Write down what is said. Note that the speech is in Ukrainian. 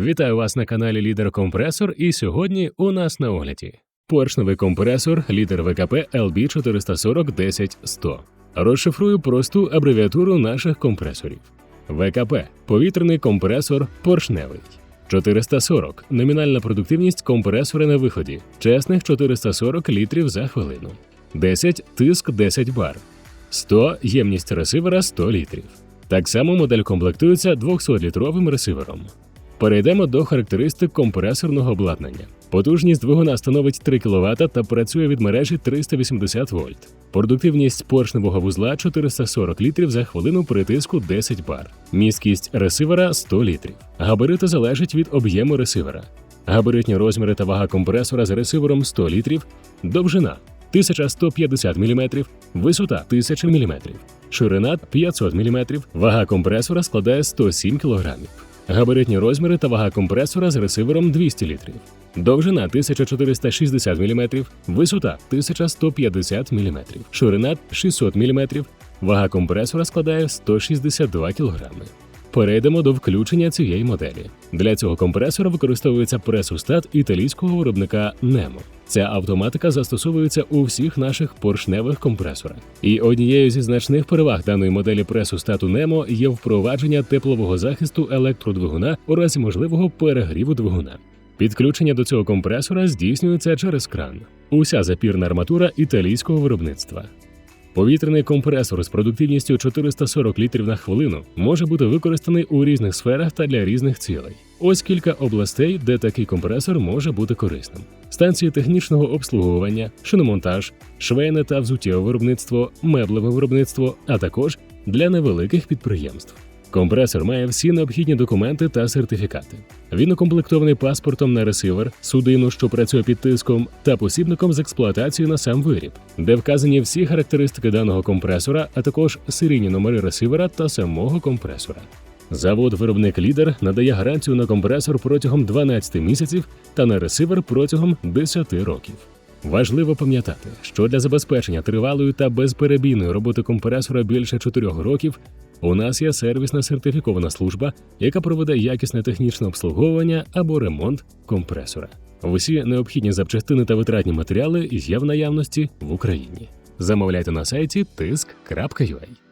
Вітаю вас на каналі Лідер Компресор, і сьогодні у нас на огляді поршневий компресор лідер ВКП LB 440 10 100 Розшифрую просту абревіатуру наших компресорів. ВКП повітряний компресор поршневий. 440 номінальна продуктивність компресора на виході, чесних 440 літрів за хвилину. 10 тиск 10 бар. 100 ємність ресивера 100 літрів. Так само модель комплектується 200-літровим ресивером. Перейдемо до характеристик компресорного обладнання. Потужність двигуна становить 3 кВт та працює від мережі 380 вольт. Продуктивність поршневого вузла 440 літрів за хвилину при тиску 10 бар. Місткість ресивера 100 літрів. Габарити залежать від об'єму ресивера. Габаритні розміри та вага компресора з ресивером 100 літрів, довжина 1150 мм, висота 1000 мм, ширина 500 мм, вага компресора складає 107 кг. Габаритні розміри та вага компресора з ресивером 200 літрів. Довжина 1460 мм, висота 1150 мм, ширина 600 мм, вага компресора складає 162 кг. Перейдемо до включення цієї моделі. Для цього компресора використовується пресустат італійського виробника Nemo. Ця автоматика застосовується у всіх наших поршневих компресорах. І однією зі значних переваг даної моделі пресустату Nemo є впровадження теплового захисту електродвигуна у разі можливого перегріву двигуна. Підключення до цього компресора здійснюється через кран. Уся запірна арматура італійського виробництва. Повітряний компресор з продуктивністю 440 літрів на хвилину може бути використаний у різних сферах та для різних цілей. Ось кілька областей, де такий компресор може бути корисним: станції технічного обслуговування, шиномонтаж, швейне та взуттєве виробництво, меблеве виробництво, а також для невеликих підприємств. Компресор має всі необхідні документи та сертифікати. Він укомплектований паспортом на ресивер, судину, що працює під тиском, та посібником з експлуатацією на сам виріб, де вказані всі характеристики даного компресора, а також серійні номери ресивера та самого компресора. Завод-виробник Лідер надає гарантію на компресор протягом 12 місяців та на ресивер протягом 10 років. Важливо пам'ятати, що для забезпечення тривалої та безперебійної роботи компресора більше 4 років у нас є сервісна сертифікована служба, яка проведе якісне технічне обслуговування або ремонт компресора. Усі необхідні запчастини та витратні матеріали є в наявності в Україні. Замовляйте на сайті tisk.ua.